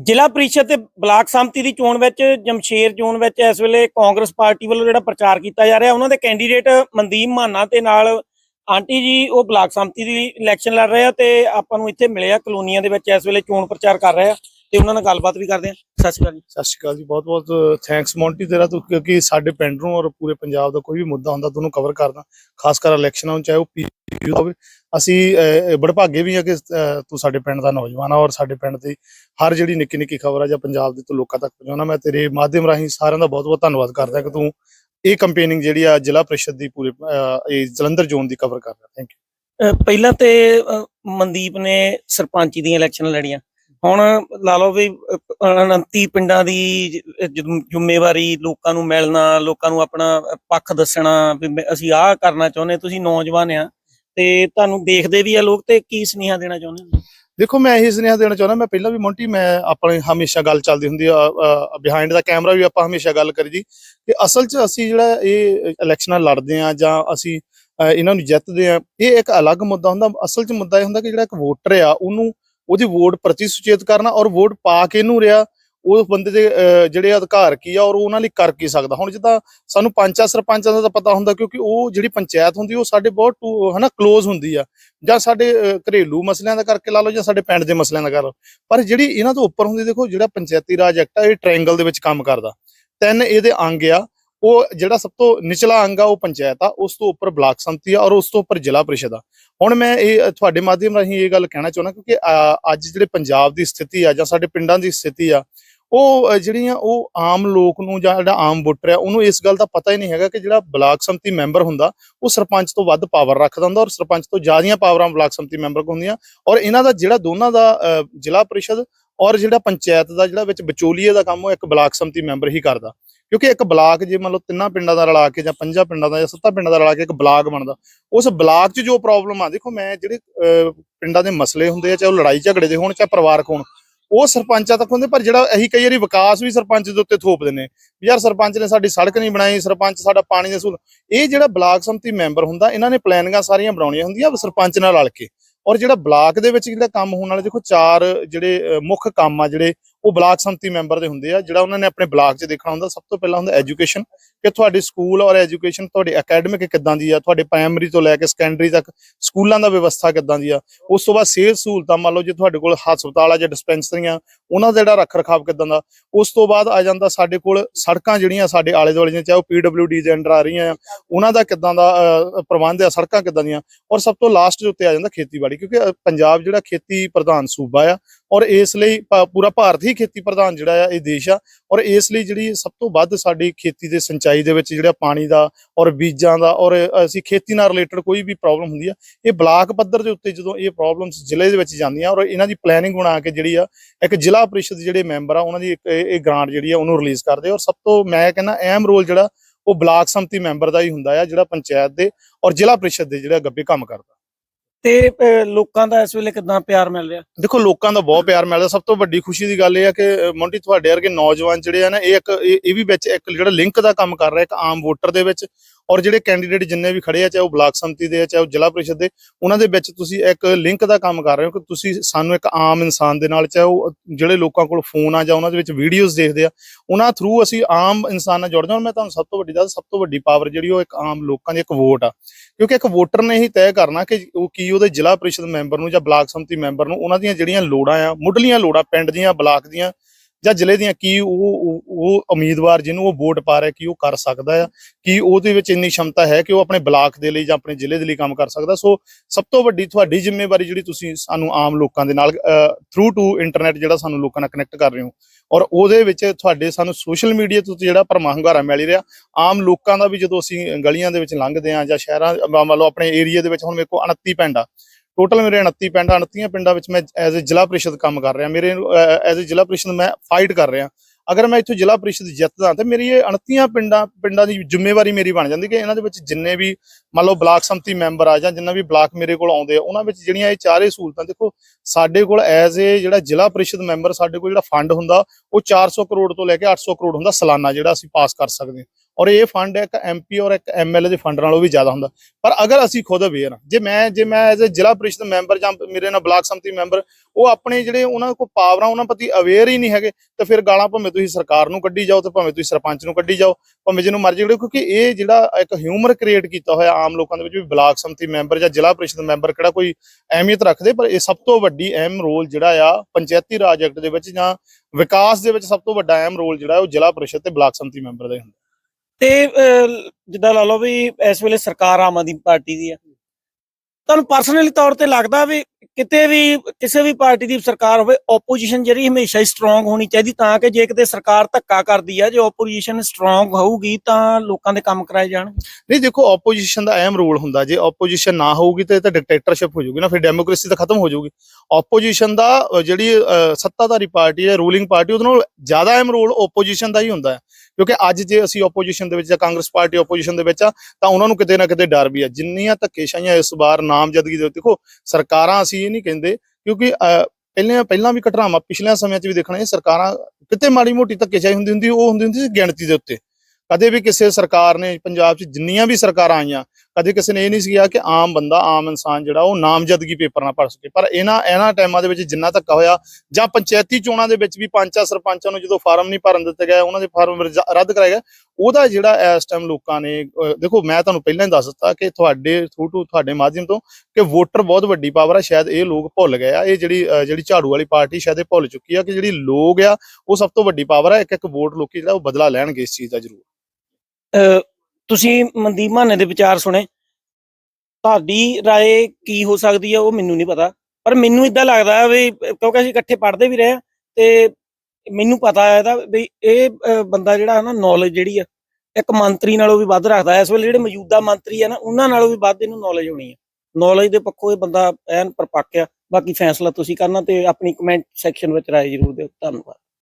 ਜ਼ਿਲ੍ਹਾ ਪ੍ਰੀਸ਼ਦ ਤੇ ਬਲਾਕ ਸੰਮਤੀ ਦੀ ਚੋਣ ਵਿੱਚ, ਜਮਸ਼ੇਰ ਜ਼ੋਨ ਵਿੱਚ ਇਸ ਵੇਲੇ ਕਾਂਗਰਸ ਪਾਰਟੀ ਵੱਲੋਂ ਜਿਹੜਾ ਪ੍ਰਚਾਰ ਕੀਤਾ ਜਾ ਰਿਹਾ, ਉਹਨਾਂ ਦੇ ਕੈਂਡੀਡੇਟ ਮਨਦੀਪ ਮਾਨਾ ਤੇ ਨਾਲ ਆਂਟੀ ਜੀ, ਉਹ ਬਲਾਕ ਸੰਮਤੀ ਦੀ ਇਲੈਕਸ਼ਨ ਲੜ ਰਹੇ ਆ ਤੇ ਆਪਾਂ ਨੂੰ ਇੱਥੇ ਮਿਲਿਆ ਕਲੋਨੀਆਂ ਦੇ ਵਿੱਚ ਇਸ ਵੇਲੇ ਚੋਣ ਪ੍ਰਚਾਰ ਕਰ ਰਹੇ ਆ। ਤੇ ਉਹਨਾਂ ਨਾਲ ਗੱਲਬਾਤ ਵੀ ਕਰਦੇ ਆ ਸਤਿ ਸ਼੍ਰੀ ਅਕਾਲ ਜੀ। ਸਤਿ ਸ਼੍ਰੀ ਅਕਾਲ ਜੀ ਬਹੁਤ ਬਹੁਤ ਥੈਂਕਸ ਮੌਂਟੀ ਤੇਰਾ ਤੂੰ ਕਿਉਂਕਿ ਸਾਡੇ ਪਿੰਡ ਨੂੰ ਔਰ ਪੂਰੇ ਪੰਜਾਬ ਦਾ ਕੋਈ ਵੀ ਮੁੱਦਾ ਹੁੰਦਾ ਤੁਹਾਨੂੰ ਕਵਰ ਕਰਦਾ। ਖਾਸ ਕਰ ਇਲੈਕਸ਼ਨਾਂ ਨੂੰ ਚਾਹੇ ਉਹ ਪੀਯੂ ਹੋਵੇ। ਅਸੀਂ ਬੜਭਾਗੇ ਵੀ ਆ ਕਿ ਤੂੰ ਸਾਡੇ ਪਿੰਡ ਦਾ ਨੌਜਵਾਨ ਆ ਔਰ ਸਾਡੇ ਪਿੰਡ ਦੀ ਹਰ ਜਿਹੜੀ ਨਿੱਕੀ ਨਿੱਕੀ ਖਬਰ ਆ ਜਾਂ ਪੰਜਾਬ ਦੀ ਤੂੰ ਲੋਕਾਂ ਤੱਕ ਪਹੁੰਚਾਉਣਾ ਮੈਂ ਤੇਰੇ ਮਾਧਿਅਮ ਰਾਹੀਂ ਸਾਰਿਆਂ ਦਾ ਬਹੁਤ ਬਹੁਤ ਧੰਨਵਾਦ ਕਰਦਾ ਕਿ ਤੂੰ ਇਹ ਕੰਪੇਨਿੰਗ ਜਿਹੜੀ ਆ ਜ਼ਿਲ੍ਹਾ ਪ੍ਰੀਸ਼ਦ ਦੀ ਪੂਰੇ ਇਹ ਜਲੰਧਰ ਜ਼ੋਨ ਦੀ ਕਵਰ ਕਰ ਰਿਹਾ। ਥੈਂਕ ਯੂ ਪਹਿਲਾਂ ਤੇ ਮਨਦੀਪ ਨੇ ਸਰਪੰਚੀ ਦੀਆਂ ਇਲੈਕਸ਼ਨ ਲੜੀਆਂ। ਹੁਣ ਲਾ ਲਓ ਵੀ ਅਹ, ਅਨੰਤੀ ਪਿੰਡਾਂ ਦੀ ਜ਼ਿੰਮੇਵਾਰੀ ਲੋਕਾਂ ਨੂੰ ਮਿਲਣਾ ਲੋਕਾਂ ਨੂੰ ਆਪਣਾ ਪੱਖ ਦੱਸਣਾ ਵੀ ਅਸੀਂ ਆਹ ਕਰਨਾ ਚਾਹੁੰਦੇ ਤੁਸੀਂ ਨੌਜਵਾਨ ਆ। ਤੇ ਤੁਹਾਨੂੰ ਦੇਖਦੇ ਵੀ ਆ ਲੋਕ ਤੇ ਕੀ ਸੁਨੇਹਾ ਦੇਣਾ ਚਾਹੁੰਦੇ ਹੋ? ਦੇਖੋ ਮੈਂ ਇਹ ਸੁਨੇਹਾ ਦੇਣਾ ਚਾਹੁੰਦਾ ਮੈਂ ਪਹਿਲਾਂ ਵੀ ਮੌਂਟੀ ਮੈਂ ਆਪਣੇ ਹਮੇਸ਼ਾ ਗੱਲ ਚੱਲਦੀ ਹੁੰਦੀ ਆ ਬਿਹਾਈਂਡ ਦਾ ਕੈਮਰਾ ਵੀ ਆਪਾਂ ਹਮੇਸ਼ਾ ਗੱਲ ਕਰੀ ਜੀ ਕਿ ਅਸਲ 'ਚ ਅਸੀਂ ਜਿਹੜਾ ਇਹ ਇਲੈਕਸ਼ਨਾਂ ਲੜਦੇ ਆ ਜਾਂ ਅਸੀਂ ਇਹਨਾਂ ਨੂੰ ਜਿੱਤਦੇ ਆ ਇਹ ਇੱਕ ਅਲੱਗ ਮੁੱਦਾ ਹੁੰਦਾ। ਅਸਲ 'ਚ ਮੁੱਦਾ ਇਹ ਹੁੰਦਾ ਕਿ ਜਿਹੜਾ ਇੱਕ ਵੋਟਰ ਆ ਉਹਨੂੰ ਉਹਦੀ ਵੋਟ ਪ੍ਰਤੀ ਸੁਚੇਤ ਕਰਨਾ ਔਰ ਵੋਟ ਪਾ ਕੇ ਇਹਨੂੰ ਰਿਹਾ ਉਹ ਬੰਦੇ ਦੇ ਅਹ, ਜਿਹੜੇ ਅਧਿਕਾਰ ਕੀ ਆ ਔਰ ਉਹਨਾਂ ਲਈ ਕਰ ਕੀ ਸਕਦਾ। ਹੁਣ ਜਿੱਦਾਂ ਸਾਨੂੰ ਪੰਚਾਂ ਸਰਪੰਚਾਂ ਦਾ ਤਾਂ ਪਤਾ ਹੁੰਦਾ ਕਿਉਂਕਿ ਉਹ ਜਿਹੜੀ ਪੰਚਾਇਤ ਹੁੰਦੀ ਉਹ ਸਾਡੇ ਬਹੁਤ ਟੂ- ਹਨਾ ਕਲੋਜ਼ ਹੁੰਦੀ ਆ। ਜਾਂ ਸਾਡੇ ਘਰੇਲੂ ਮਸਲਿਆਂ ਦਾ ਕਰਕੇ ਲਾ ਲਓ ਜਾਂ ਸਾਡੇ ਪਿੰਡ ਦੇ ਮਸਲਿਆਂ ਦਾ ਕਰ ਲਓ। ਪਰ ਜਿਹੜੀ ਇਹਨਾਂ ਤੋਂ ਉੱਪਰ ਹੁੰਦੀ ਦੇਖੋ ਜਿਹੜਾ ਪੰਚਾਇਤੀ ਰਾਜ ਐਕਟ ਆ ਇਹ ਟ੍ਰਾਇੰਗਲ ਦੇ ਵਿੱਚ ਕੰਮ ਕਰਦਾ। ਤਿੰਨ ਇਹਦੇ ਅੰਗ ਆ ਉਹ ਜਿਹੜਾ ਸਭ ਤੋਂ ਨਿਚਲਾ ਅੰਗ ਆ ਉਹ ਪੰਚਾਇਤ ਆ ਉਸ ਤੋਂ ਉੱਪਰ ਬਲਾਕ ਸੰਮਤੀ ਆ ਔਰ ਉਸ ਤੋਂ ਉੱਪਰ ਜ਼ਿਲ੍ਹਾ ਪਰਿਸ਼ਦ ਆ। ਹੁਣ ਮੈਂ ਇਹ ਤੁਹਾਡੇ ਮਾਧਿਅਮ ਰਾਹੀਂ ਇਹ ਗੱਲ ਕਹਿਣਾ ਚਾਹੁੰਦਾ ਕਿਉਂਕਿ ਅੱਜ ਜਿਹੜੇ ਪੰਜਾਬ ਦੀ ਸਥਿਤੀ ਆ ਜਾਂ ਸਾਡੇ ਪਿੰਡਾਂ ਦੀ ਸਥਿਤੀ ਆ ਉਹ ਜਿਹੜੀਆਂ ਉਹ ਆਮ ਲੋਕ ਨੂੰ ਜਾਂ ਜਿਹੜਾ ਆਮ ਵੋਟਰ ਆ ਉਹਨੂੰ ਇਸ ਗੱਲ ਦਾ ਪਤਾ ਹੀ ਨਹੀਂ ਹੈਗਾ ਕਿ ਜਿਹੜਾ ਬਲਾਕ ਸੰਮਤੀ ਮੈਂਬਰ ਹੁੰਦਾ ਉਹ ਸਰਪੰਚ ਤੋਂ ਵੱਧ ਪਾਵਰ ਰੱਖਦਾ ਹੁੰਦਾ ਔਰ ਸਰਪੰਚ ਤੋਂ ਜ਼ਿਆਦੀਆਂ ਪਾਵਰਾਂ ਬਲਾਕ ਸੰਮਤੀ ਮੈਂਬਰ ਕੋਲ ਹੁੰਦੀਆਂ ਔਰ ਇਹਨਾਂ ਦਾ ਜਿਹੜਾ ਦੋਨਾਂ ਦਾ ਅ, ਜ਼ਿਲ੍ਹਾ ਪਰਿਸ਼ਦ ਔਰ ਜਿਹੜਾ ਪੰਚਾਇਤ ਦਾ ਜਿਹੜਾ ਵਿੱਚ ਵਿਚੋਲੀਏ ਦਾ ਕੰਮ ਉਹ ਇੱਕ ਬਲਾਕ ਸੰਮਤੀ ਮੈਂਬਰ ਹੀ ਕਰਦਾ। ਕਿਉਂਕਿ ਇੱਕ ਬਲਾਕ ਜੇ ਮੰਨ ਲਓ ਤਿੰਨਾਂ ਪਿੰਡਾਂ ਦਾ ਰਲਾ ਕੇ ਜਾਂ ਪੰਜਾਂ ਪਿੰਡਾਂ ਦਾ ਜਾਂ ਸੱਤਾਂ ਪਿੰਡਾਂ ਦਾ ਰਲਾ ਕੇ ਇੱਕ ਬਲਾਕ ਬਣਦਾ, ਉਸ ਬਲਾਕ 'ਚ ਜੋ ਪ੍ਰੋਬਲਮ ਆ, ਦੇਖੋ ਮੈਂ ਜਿਹੜੇ ਪਿੰਡਾਂ ਦੇ ਮਸਲੇ ਹੁੰਦੇ ਆ, ਚਾਹੇ ਉਹ ਲੜਾਈ ਝਗੜੇ ਦੇ ਹੋਣ, ਚਾਹੇ ਪਰਿਵਾਰਕ ਹੋਣ, ਉਹ ਸਰਪੰਚਾਂ ਤੱਕ ਹੁੰਦੇ, ਪਰ ਜਿਹੜਾ ਅਸੀਂ ਕਈ ਵਾਰੀ ਵਿਕਾਸ ਵੀ ਸਰਪੰਚ ਦੇ ਉੱਤੇ ਥੋਪ ਦਿੰਨੇ ਵੀ ਯਾਰ ਸਰਪੰਚ ਨੇ ਸਾਡੀ ਸੜਕ ਨਹੀਂ ਬਣਾਈ, ਸਰਪੰਚ ਸਾਡਾ ਪਾਣੀ ਦੇ ਸਹੂਲਤ, ਇਹ ਜਿਹੜਾ ਬਲਾਕ ਸੰਮਤੀ ਮੈਂਬਰ ਹੁੰਦਾ, ਇਹਨਾਂ ਨੇ ਪਲੈਨਿੰਗਾਂ ਸਾਰੀਆਂ ਬਣਾਉਣੀਆਂ ਹੁੰਦੀਆਂ ਸਰਪੰਚ ਨਾਲ ਰਲ ਕੇ, ਔਰ ਜਿਹੜਾ ਬਲਾਕ ਦੇ ਵਿੱਚ ਜਿਹੜਾ ਕੰਮ ਹੋਣ ਵਾਲੇ, ਦੇਖੋ ਚਾਰ ਜਿਹੜੇ ਮੁੱਖ ਕੰਮ ਆ ਜਿਹੜੇ ਉਹ ਬਲਾਕ ਸੰਮਤੀ ਮੈਂਬਰ ਦੇ ਹੁੰਦੇ ਆ, ਜਿਹੜਾ ਉਹਨਾਂ ਨੇ ਆਪਣੇ ਬਲਾਕ 'ਚ ਦੇਖਣਾ ਹੁੰਦਾ, ਸਭ ਤੋਂ ਪਹਿਲਾਂ ਹੁੰਦਾ ਐਜੂਕੇਸ਼ਨ, ਕਿ ਤੁਹਾਡੀ ਸਕੂਲ ਔਰ ਐਜੂਕੇਸ਼ਨ ਤੁਹਾਡੀ ਅਕੈਡਮਿਕ ਕਿੱਦਾਂ ਦੀ ਆ, ਤੁਹਾਡੇ ਪ੍ਰਾਇਮਰੀ ਤੋਂ ਲੈ ਕੇ ਸੈਕੰਡਰੀ ਤੱਕ ਸਕੂਲਾਂ ਦਾ ਵਿਵਸਥਾ ਕਿੱਦਾਂ ਦੀ ਆ, ਉਸ ਤੋਂ ਬਾਅਦ ਸਿਹਤ ਸਹੂਲਤਾਂ, ਮੰਨ ਲਓ ਜੇ ਤੁਹਾਡੇ ਕੋਲ ਹਸਪਤਾਲ ਆ ਜਾਂ ਡਿਸਪੈਂਸਰੀਆਂ, ਉਹਨਾਂ ਦਾ ਜਿਹੜਾ ਰੱਖ ਰਖਾਵ ਕਿੱਦਾਂ ਦਾ, ਉਸ ਤੋਂ ਬਾਅਦ ਆ ਜਾਂਦਾ ਸਾਡੇ ਕੋਲ ਸੜਕਾਂ ਜਿਹੜੀਆਂ ਸਾਡੇ ਆਲੇ ਦੁਆਲੇ ਦੀਆਂ, ਚਾਹੇ ਉਹ ਪੀਡਬਲਯੂਡੀ ਦੇ ਅੰਡਰ ਆ ਰਹੀਆਂ ਆ, ਉਹਨਾਂ ਦਾ ਕਿੱਦਾਂ ਦਾ ਪ੍ਰਬੰਧ ਆ, ਸੜਕਾਂ ਕਿੱਦਾਂ ਦੀਆਂ, ਔਰ ਸਭ ਤੋਂ ਲਾਸਟ ਦੇ ਉੱਤੇ ਆ ਜਾਂਦਾ ਖੇਤੀਬਾੜੀ, ਕਿਉਂਕਿ ਪੰਜਾਬ ਜਿਹੜਾ ਖੇਤੀ ਪ੍ਰਧਾਨ ਸੂਬਾ ਆ ਔਰ ਇਸ ਲਈ ਪ- ਪੂਰਾ ਭਾਰਤ ਹੀ ਖੇਤੀ ਪ੍ਰਧਾਨ ਜਿਹੜਾ ਆ, ਇਹ ਦੇਸ਼ ਆ। ਔਰ ਇਸ ਲਈ ਜਿਹੜੀ ਸਭ ਤੋਂ ਵੱਧ ਸਾਡੀ ਖੇਤੀ ਦੇ ਸਿੰਚਾਈ ਦੇ ਵਿੱਚ ਜਿਹੜਾ ਪਾਣੀ ਦਾ ਔਰ ਬੀਜਾਂ ਦਾ ਔਰ ਅਸੀਂ ਖੇਤੀ ਨਾਲ ਰਿਲੇਟਡ ਕੋਈ ਵੀ ਪ੍ਰੋਬਲਮ ਹੁੰਦੀ ਆ, ਇਹ ਬਲਾਕ ਪੱਧਰ ਦੇ ਉੱਤੇ ਜਦੋਂ ਇਹ ਪ੍ਰੋਬਲਮਸ ਜ਼ਿਲ੍ਹੇ ਦੇ ਵਿੱਚ ਜਾਂਦੀਆਂ ਔਰ ਇਹਨਾਂ ਦੀ ਪਲੈਨਿੰਗ ਬਣਾ ਕੇ ਜਿਹੜੀ ਆ, ਇੱਕ ਜ਼ਿਲ੍ਹਾ ਪ੍ਰੀਸ਼ਦ ਜਿਹੜੇ ਮੈਂਬਰ ਆ, ਉਹਨਾਂ ਦੀ ਇੱਕ ਇਹ ਇਹ ਗ੍ਰਾਂਟ ਜਿਹੜੀ ਆ ਉਹਨੂੰ ਰਿਲੀਜ਼ ਕਰਦੇ ਔਰ ਸਭ ਤੋਂ ਮੈਂ ਕਹਿੰਦਾ ਅਹਿਮ ਰੋਲ ਜਿਹੜਾ ਉਹ ਬਲਾਕ ਸੰਮਤੀ ਮੈਂਬਰ ਦਾ ਹੀ ਹੁੰਦਾ ਆ, ਜਿਹੜਾ ਪੰਚਾਇਤ ਦੇ ਔਰ ਜ਼ਿਲ੍ਹਾ ਪ੍ਰੀਸ਼ਦ ਦੇ ਜਿਹੜਾ ਗੱਬੇ ਕੰਮ ਕਰਦਾ। ਤੇ ਲੋਕਾਂ ਦਾ ਇਸ ਵੇਲੇ ਕਿਦਾਂ ਪਿਆਰ ਮਿਲ ਰਿਹਾ? ਦੇਖੋ ਲੋਕਾਂ ਦਾ ਬਹੁਤ ਪਿਆਰ ਮਿਲਦਾ ਸਭ ਤੋਂ ਵੱਡੀ ਖੁਸ਼ੀ ਦੀ ਗੱਲ ਇਹ ਆ ਕਿ ਅ, ਮੌਂਟੀ ਤੁਹਾਡੇ ਵਰਗੇ ਨੌਜਵਾਨ ਜਿਹੜੇ ਆ ਨਾ ਇਹ ਇੱਕ ਇਹ ਵੀ ਵਿੱਚ ਇੱਕ ਜਿਹੜਾ ਲਿੰਕ ਦਾ ਕੰਮ ਕਰ ਰਿਹਾ ਇੱਕ ਆਮ ਵੋਟਰ ਦੇ ਵਿੱਚ। ਔਰ ਜਿਹੜੇ ਕੈਂਡੀਡੇਟ ਜਿੰਨੇ ਵੀ ਖੜੇ ਆ, ਚਾਹੇ ਉਹ ਬਲਾਕ ਸੰਮਤੀ ਦੇ ਆ, ਚਾਹੇ ਉਹ ਜ਼ਿਲ੍ਹਾ ਪ੍ਰੀਸ਼ਦ ਦੇ, ਉਹਨਾਂ ਦੇ ਵਿੱਚ ਤੁਸੀਂ ਇੱਕ ਲਿੰਕ ਦਾ ਕੰਮ ਕਰ ਰਹੇ ਹੋ ਕਿ ਤੁਸੀਂ ਸਾਨੂੰ ਇੱਕ ਆਮ ਇਨਸਾਨ ਦੇ ਨਾਲ, ਚਾਹੇ ਉਹ ਜਿਹੜੇ ਲੋਕਾਂ ਕੋਲ ਫੋਨ ਆ ਜਾਂ ਉਹਨਾਂ ਦੇ ਵਿੱਚ ਵੀਡੀਓਜ਼ ਦੇਖਦੇ ਆ, ਉਹਨਾਂ ਥਰੂ ਅਸੀਂ ਆਮ ਇਨਸਾਨ ਨਾਲ ਜੁੜਦੇ ਹਾਂ। ਔਰ ਮੈਂ ਤੁਹਾਨੂੰ ਸਭ ਤੋਂ ਵੱਡੀ ਦੱਸ ਸਭ ਤੋਂ ਵੱਡੀ ਪਾਵਰ ਜਿਹੜੀ ਉਹ ਇੱਕ ਆਮ ਲੋਕਾਂ ਦੀ ਇੱਕ ਵੋਟ ਆ। ਕਿਉਂਕਿ ਇੱਕ ਵੋਟਰ ਨੇ ਹੀ ਤੈਅ ਕਰਨਾ ਕਿ ਉਹ ਕੀ ਉਹਦੇ ਜ਼ਿਲ੍ਹਾ ਪ੍ਰੀਸ਼ਦ ਮੈਂਬਰ ਨੂੰ ਜਾਂ ਬਲਾਕ ਸੰਮਤੀ ਮੈਂਬਰ ਨੂੰ ਉਹਨਾਂ ਦੀਆਂ ਜਿਹੜੀਆਂ ਲੋੜਾਂ ਆ, ਮੁੱਢਲੀਆਂ ਲੋੜਾਂ, ਪਿੰਡ ਦੀਆਂ, ਬਲਾਕ ਦੀਆਂ ਜਾਂ ਜ਼ਿਲ੍ਹੇ ਦੀਆਂ ਕੀ ਉਹ, ਉਹ- ਉਮੀਦਵਾਰ ਜਿਹਨੂੰ ਉਹ ਵੋਟ ਪਾ ਰਿਹਾ, ਕੀ ਉਹ ਕਰ ਸਕਦਾ ਆ, ਕੀ ਉਹਦੇ ਵਿੱਚ ਇੰਨੀ ਸ਼ਮਤਾ ਹੈ ਕਿ ਉਹ ਆਪਣੇ ਬਲਾਕ ਦੇ ਲਈ ਜਾਂ ਆਪਣੇ ਜ਼ਿਲ੍ਹੇ ਦੇ ਲਈ ਕੰਮ ਕਰ ਸਕਦਾ। ਸੋ ਸਭ ਤੋਂ ਵੱਡੀ ਤੁਹਾਡੀ ਜ਼ਿੰਮੇਵਾਰੀ ਜਿਹੜੀ ਤੁਸੀਂ ਸਾਨੂੰ ਆਮ ਲੋਕਾਂ ਦੇ ਨਾਲ ਥਰੂ ਟੂ ਇੰਟਰਨੈਟ ਜਿਹੜਾ ਸਾਨੂੰ ਲੋਕਾਂ ਨਾਲ ਕਨੈਕਟ ਕਰ ਰਹੇ ਹੋ ਔਰ ਉਹਦੇ ਵਿੱਚ ਤੁਹਾਡੇ ਸਾਨੂੰ ਸੋਸ਼ਲ ਮੀਡੀਆ ਤੋਂ ਜਿਹੜਾ ਪਰਮਾ ਹੁੰਗਾਰਾ ਮਿਲ ਰਿਹਾ, ਆਮ ਲੋਕਾਂ ਦਾ ਵੀ ਜਦੋਂ ਅਸੀਂ ਗਲੀਆਂ ਦੇ ਵਿੱਚ ਲੰਘਦੇ ਆ ਜਾਂ ਸ਼ਹਿਰਾਂ ਮ- ਮੰਨ ਲਓ ਆਪਣੇ ਏਰੀਆ ਦੇ ਵਿੱਚ ਹੁਣ ਮੇਰੇ ਕੋਲ 29 ਪਿੰਡ ਆ ਟੋਟਲ ਮੇਰੇ 29 ਪਿੰਡ ਆ 29 ਪਿੰਡਾਂ ਵਿੱਚ ਮੈਂ ਐਜ਼ ਅ ਜ਼ਿਲ੍ਹਾ ਪ੍ਰੀਸ਼ਦ ਕੰਮ ਕਰ ਰਿਹਾ। ਮੇਰੇ ਐਜ਼ ਅ ਜ਼ਿਲ੍ਹਾ ਪ੍ਰੀਸ਼ਦ ਮੈਂ ਫਾਈਟ ਕਰ ਰਿਹਾ। ਅਗਰ ਮੈਂ ਇੱਥੋਂ ਜ਼ਿਲ੍ਹਾ ਪ੍ਰੀਸ਼ਦ ਜਿੱਤਦਾ ਤਾਂ ਮੇਰੀ ਇਹ 29 ਪਿੰਡਾਂ ਪਿੰਡਾਂ ਦੀ ਜ਼ਿੰਮੇਵਾਰੀ ਮੇਰੀ ਬਣ ਜਾਂਦੀ ਕਿ ਇਹਨਾਂ ਦੇ ਵਿੱਚ ਜਿੰਨੇ ਵੀ ਮੰਨ ਲਓ ਬਲਾਕ ਸੰਮਤੀ ਮੈਂਬਰ ਆ ਜਾਂ ਜਿੰਨਾ ਵੀ ਬਲਾਕ ਮੇਰੇ ਕੋਲ ਆਉਂਦੇ ਆ, ਉਹਨਾਂ ਵਿੱਚ ਜਿਹੜੀਆਂ ਇਹ ਚਾਰੇ ਸਹੂਲਤਾਂ, ਦੇਖੋ ਸਾਡੇ ਕੋਲ ਐਜ਼ ਏ ਜਿਹੜਾ ਜ਼ਿਲ੍ਹਾ ਪ੍ਰੀਸ਼ਦ ਮੈਂਬਰ ਸਾਡੇ ਕੋਲ ਜਿਹੜਾ ਫੰਡ ਹੁੰਦਾ, ਉਹ 400 ਕਰੋੜ ਤੋਂ ਲੈ ਕੇ 800 ਕਰੋੜ ਹੁੰਦਾ ਸਾਲਾਨਾ ਜਿਹੜਾ ਅਸੀਂ ਪਾਸ ਕਰ ਸਕਦੇ ਹਾਂ। ਔਰ ਇਹ ਫੰਡ ਇੱਕ ਐਮਪੀ ਔਰ ਇੱਕ ਐਮਐਲਏ ਦੇ ਫੰਡ ਨਾਲੋਂ ਵੀ ਜ਼ਿਆਦਾ ਹੁੰਦਾ। ਪਰ ਅਗਰ ਅਸੀਂ ਖੁਦ ਅਵੇਅਰ ਹਾਂ ਜੇ ਮੈਂ ਜੇ ਮੈਂ ਐਜ਼ ਅ ਜ਼ਿਲ੍ਹਾ ਪ੍ਰੀਸ਼ਦ ਮੈਂਬਰ ਜਾਂ ਮੇਰੇ ਨਾਲ ਬਲਾਕ ਸੰਮਤੀ ਮੈਂਬਰ ਉਹ ਆਪਣੇ ਜਿਹੜੇ ਉਹਨਾਂ ਕੋਲ ਪਾਵਰਾਂ ਉਹਨਾਂ ਪ੍ਰਤੀ ਅਵੇਅਰ ਹੀ ਨਹੀਂ ਹੈਗੇ, ਤਾਂ ਫਿਰ ਗਾਲਾਂ ਭਾਵੇਂ ਤੁਸੀਂ ਸਰਕਾਰ ਨੂੰ ਕੱਢੀ ਜਾਓ ਤੇ ਭਾਵੇਂ ਤੁਸੀਂ ਸਰਪੰਚ ਨੂੰ ਕੱਢੀ ਜਾਓ, ਭਾਵੇਂ ਜਿਹਨੂੰ ਮਰਜ਼ੀ ਕੱਢੋ, ਕਿਉਂਕਿ ਇਹ ਜਿਹੜਾ ਇੱਕ ਹਿਊਮਰ ਕ੍ਰੀਏਟ ਕੀਤਾ ਹੋਇਆ ਆਮ ਲੋਕਾਂ ਦੇ ਵਿੱਚ ਵੀ ਬਲਾਕ ਸੰਮਤੀ ਮੈਂਬਰ ਜਾਂ ਜ਼ਿਲ੍ਹਾ ਪ੍ਰੀਸ਼ਦ ਮੈਂਬਰ ਕਿਹੜਾ ਕੋਈ ਅਹਿਮੀਅਤ ਰੱਖਦੇ, ਪਰ ਇਹ ਸਭ ਤੋਂ ਵੱਡੀ ਅਹਿਮ ਰੋਲ ਜਿਹੜਾ ਆ ਪੰਚਾਇਤੀ ਰਾਜ ਐਕਟ ਦੇ ਵਿੱਚ ਜਾਂ ਵਿਕਾਸ ਦੇ ਵਿੱਚ ਸਭ ਤੋਂ ਵੱਡਾ ਅਹਿਮ ਰੋਲ ਜਿਹੜਾ ਉਹ ਜ਼ਿਲ੍ਹਾ ਪ੍ਰੀਸ਼ਦ ਤੇ ਬਲਾਕ ਸੰਮਤੀ ਮੈਂਬਰ ਦਾ ਹੁੰਦਾ। ਤੇ ਅਹ, ਜਿੱਦਾਂ ਲਾ ਲਓ ਵੀ ਇਸ ਵੇਲੇ ਸਰਕਾਰ ਆਮ ਆਦਮੀ ਪਾਰਟੀ ਦੀ ਆ। ਤੁਹਾਨੂੰ ਪਰਸਨਲੀ ਤੌਰ ਤੇ ਲੱਗਦਾ ਵੀ ਕਿਤੇ ਵੀ ਕਿਸੇ ਵੀ ਪਾਰਟੀ ਦੀ ਸਰਕਾਰ ਹੋਵੇ ਆਪੋਜੀਸ਼ਨ ਜਿਹੜੀ ਹਮੇਸ਼ਾ ਹੀ ਸਟਰੋਂਗ ਹੋਣੀ ਚਾਹੀਦੀ ਤਾਂ ਕਿ ਜੇ ਕਿਤੇ ਸਰਕਾਰ ਧੱਕਾ ਕਰਦੀ ਆ ਜੇ ਆਪੋਜੀਸ਼ਨ ਸਟਰੋਂਗ ਹੋਊਗੀ ਤਾਂ ਲੋਕਾਂ ਦੇ ਕੰਮ ਕਰਾਏ ਜਾਣ। ਨਹੀਂ ਦੇਖੋ ਆਪੋਜੀਸ਼ਨ ਦਾ ਅਹਿਮ ਰੋਲ ਹੁੰਦਾ ਜੇ ਆਪੋਜੀਸ਼ਨ ਨਾ ਹੋਊਗੀ ਤੇ ਇਹ ਤਾਂ ਡਿਕਟੇਟਰਸ਼ਿਪ ਹੋ ਜਾਊਗੀ ਨਾ ਫਿਰ ਡੈਮੋਕ੍ਰੇਸੀ ਤਾਂ ਖਤਮ ਹੋ ਜਾਊਗੀ। ਆਪੋਜੀਸ਼ਨ ਦਾ ਜਿਹੜੀ ਅ, ਸੱਤਾਧਾਰੀ ਪਾਰਟੀ ਹੈ ਰੂਲਿੰਗ ਪਾਰਟੀ ਉਹਦੇ ਨਾਲ ਜ਼ਿਆਦਾ ਅਹਿਮ ਰੋਲ ਆਪੋਜੀਸ਼ਨ ਦਾ ਹੀ ਹੁੰਦਾ ਹੈ। ਕਿਉਂਕਿ ਅੱਜ ਜੇ ਅਸੀਂ ਆਪੋਜੀਸ਼ਨ ਦੇ ਵਿੱਚ ਜਾਂ ਕਾਂਗਰਸ ਪਾਰਟੀ ਆਪੋਜੀਸ਼ਨ ਦੇ ਵਿੱਚ ਆ ਤਾਂ ਉਹਨਾਂ ਨੂੰ ਕਿਤੇ ਨਾ ਕਿਤੇ ਡਰ ਵੀ ਹੈ। ਜਿੰਨੀਆਂ ਧੱਕੇਸ਼ਾਹੀਆਂ ਇਸ ਵਾਰ ਨਾਮਜ਼ਦਗੀ ਦੇ ਦੇਖੋ ਸਰਕਾਰਾਂ ਅਸੀਂ ਇਹ ਨਹੀਂ ਕਹਿੰਦੇ ਕਿਉਂਕਿ ਅ, ਪਹਿਲਾਂ ਪਹਿਲਾਂ ਵੀ ਘਟਨਾਵਾਂ ਪਿਛਲੇ ਸਮਿਆਂ 'ਚ ਵੀ ਦੇਖਣਾ ਇਹ ਸਰਕਾਰਾਂ ਕਿਤੇ ਮਾੜੀ ਮੋਟੀ ਧੱਕੇਸ਼ਾਹੀ ਹੁੰਦੀ ਹੁੰਦੀ ਉਹ ਹੁੰਦੀ ਹੁੰਦੀ ਸੀ ਗਿਣਤੀ ਦੇ ਉੱਤੇ। ਕਦੇ ਵੀ ਕਿਸੇ ਸਰਕਾਰ ਨੇ ਪੰਜਾਬ 'ਚ ਜਿੰਨੀਆਂ ਵੀ ਸਰਕਾਰਾਂ ਆਈਆਂ ਕਦੇ ਕਿਸੇ ਨੇ ਇਹ ਨਹੀਂ ਸੀ ਕਿਹਾ ਕਿ ਆਮ ਬੰਦਾ ਆਮ ਇਨਸਾਨ ਜਿਹੜਾ ਉਹ ਨਾਮਜ਼ਦਗੀ ਪੇਪਰ ਨਾ ਭਰ ਸਕੇ। ਪਰ ਇਹਨਾਂ ਇਹਨਾਂ ਟਾਈਮਾਂ ਦੇ ਵਿੱਚ ਜਿੰਨਾ ਧੱਕਾ ਹੋਇਆ ਜਾਂ ਪੰਚਾਇਤੀ ਚੋਣਾਂ ਦੇ ਵਿੱਚ ਵੀ ਪੰਚਾਂ ਸਰਪੰਚਾਂ ਨੂੰ ਜਦੋਂ ਫਾਰਮ ਨਹੀਂ ਭਰਨ ਦਿੱਤੇ ਗਏ ਉਹਨਾਂ ਦੇ ਫਾਰਮ ਰੱਦ ਕਰਾਏ ਗਏ ਉਹਦਾ ਜਿਹੜਾ ਇਸ ਟਾਈਮ ਲੋਕਾਂ ਨੇ ਦੇਖੋ ਮੈਂ ਤੁਹਾਨੂੰ ਪਹਿਲਾਂ ਹੀ ਦੱਸ ਦਿੱਤਾ ਕਿ ਤੁਹਾਡੇ ਥਰੂ ਟੂ ਤੁਹਾਡੇ ਮਾਧਿਅਮ ਤੋਂ ਕਿ ਵੋਟਰ ਬਹੁਤ ਵੱਡੀ ਪਾਵਰ ਆ ਸ਼ਾਇਦ ਇਹ ਲੋਕ ਭੁੱਲ ਗਏ ਆ। ਇਹ ਜਿਹੜੀ ਜਿਹੜੀ ਝਾੜੂ ਵਾਲੀ ਪਾਰਟੀ ਸ਼ਾਇਦ ਇਹ ਭੁੱਲ ਚੁੱਕੀ ਆ ਕਿ ਜਿਹੜੀ ਲੋਕ ਆ ਉਹ ਸਭ ਤੋਂ ਵੱਡੀ ਪਾਵਰ ਆ ਇੱਕ ਇੱਕ ਵੋਟ ਲੋਕੀ ਜਿਹੜਾ ਉਹ ਬਦਲਾ ਲੈਣਗੇ ਇਸ ਚੀਜ਼ ਦਾ ਜ਼ਰੂਰ। ਅਹ, ਤੁਸੀਂ ਮਨਦੀਪ ਮਾਨੇ ਦੇ ਵਿਚਾਰ ਸੁਣੇ ਤੁਹਾਡੀ رائے ਕੀ ਹੋ ਸਕਦੀ ਹੈ ਉਹ ਮੈਨੂੰ ਨਹੀਂ ਪਤਾ ਪਰ ਮੈਨੂੰ ਇਦਾਂ ਲੱਗਦਾ ਹੈ ਵੀ ਅਹ, ਕਿਉਂਕਿ ਅਸੀਂ ਇਕੱਠੇ ਪੜ੍ਹਦੇ ਵੀ ਰਹੇ ਹਾਂ ਤੇ ਮੈਨੂੰ ਪਤਾ ਹੈ ਇਹਦਾ ਵੀ ਇਹ ਅਹ, ਬੰਦਾ ਜਿਹੜਾ ਹੈ ਨਾ ਨੌਲੇਜ ਜਿਹੜੀ ਆ ਇੱਕ ਮੰਤਰੀ ਨਾਲੋਂ ਵੀ ਵੱਧ ਰੱਖਦਾ ਹੈ ਇਸ ਵੇਲੇ ਜਿਹੜੇ ਮੌਜੂਦਾ ਮੰਤਰੀ ਆ ਨਾ ਉਹਨਾਂ ਨਾਲੋਂ ਵੀ ਵੱਧ ਇਹਨੂੰ ਨੌਲੇਜ ਹੋਣੀ ਹੈ ਨੌਲੇਜ ਦੇ ਪੱਖੋਂ ਇਹ ਬੰਦਾ ਐਨ ਪਰਪੱਕ ਆ ਬਾਕੀ ਫੈਸਲਾ ਤੁਸੀਂ ਕਰਨਾ ਤੇ ਆਪਣੀ ਕਮੈਂਟ ਸੈਕਸ਼ਨ ਵਿੱਚ ਰਾਏ ਜ਼ਰੂਰ ਦਿਓ ਧੰਨਵਾਦ